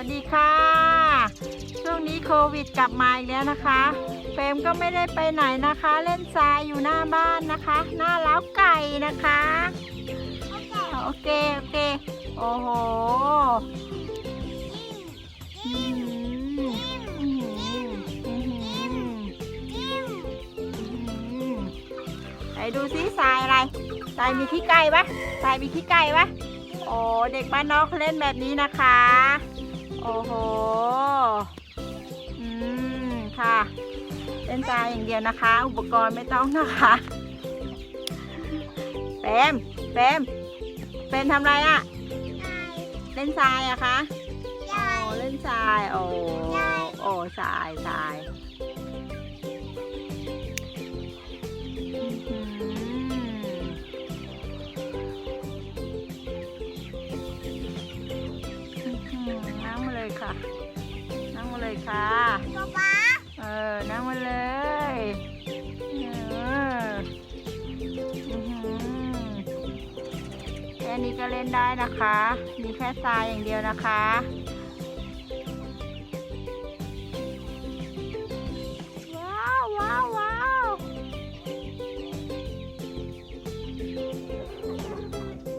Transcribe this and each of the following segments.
วัสดีค่ะ ช่วงนี้โควิดกลับมาอีกแล้วนะคะเฟรมก็ไม่ได้ไปไหนนะคะ เล่นทรายอยู่หน้าบ้านนะคะ หน้าเล้าไก่นะคะ โอเค โอเค โอ้โหอื้อหืออื้อหืออื้อหืออื้อหือไหนดูซิทรายอะไรทรายมีขี้ไก่ปะทรายมีขี้ไก่ปะโอ้เด็กบ้านนอกเล่นแบบนี้นะคะ โอ้โห อืม ค่ะ เล่นทรายอย่างเดียวนะคะ อุปกรณ์ไม่ต้องนะคะเฟรมเฟรมเฟรมทำอะไรอะเล่นทรายอะคะ โอ้ เล่นทราย โอ้ โอ้ทรายทราย งมาเลยค่ะนั่งมาเลยค่ะเออ นั่งมาเลยเอออื้อหือแค่นี้ก็เล่นได้นะคะ มีแค่ทรายอย่างเดียวนะคะว้าวว้าวว้าว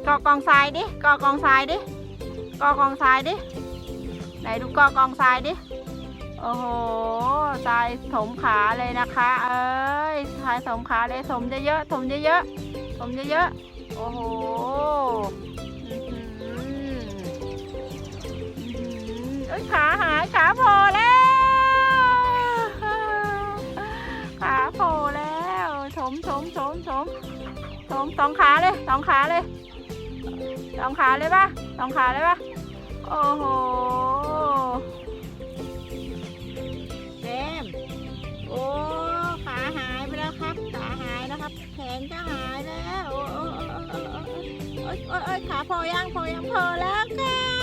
กอกองทรายดิกอกองทรายดิกอกองทรายดิ ไหนดูกอกองทรายดิ โอ้โหทรายถมขาเลยนะคะ เอ้ยทรายถมขาเลยถมเยอะๆถมเยอะๆถมเยอะๆ โอ้โหอื้อหืออื้อหือเอ้ยขาหายขาโผล่แล้ว ขาโผล่แล้วถมถมถมถมถมสองขาเลยสองขาเลยสองขาเลยปะสองขาเลยปะโอ้โห แขนจะหายแล้ว โอ้ยโอ้ยขาพอยังพอยังพอแล้วค่ะ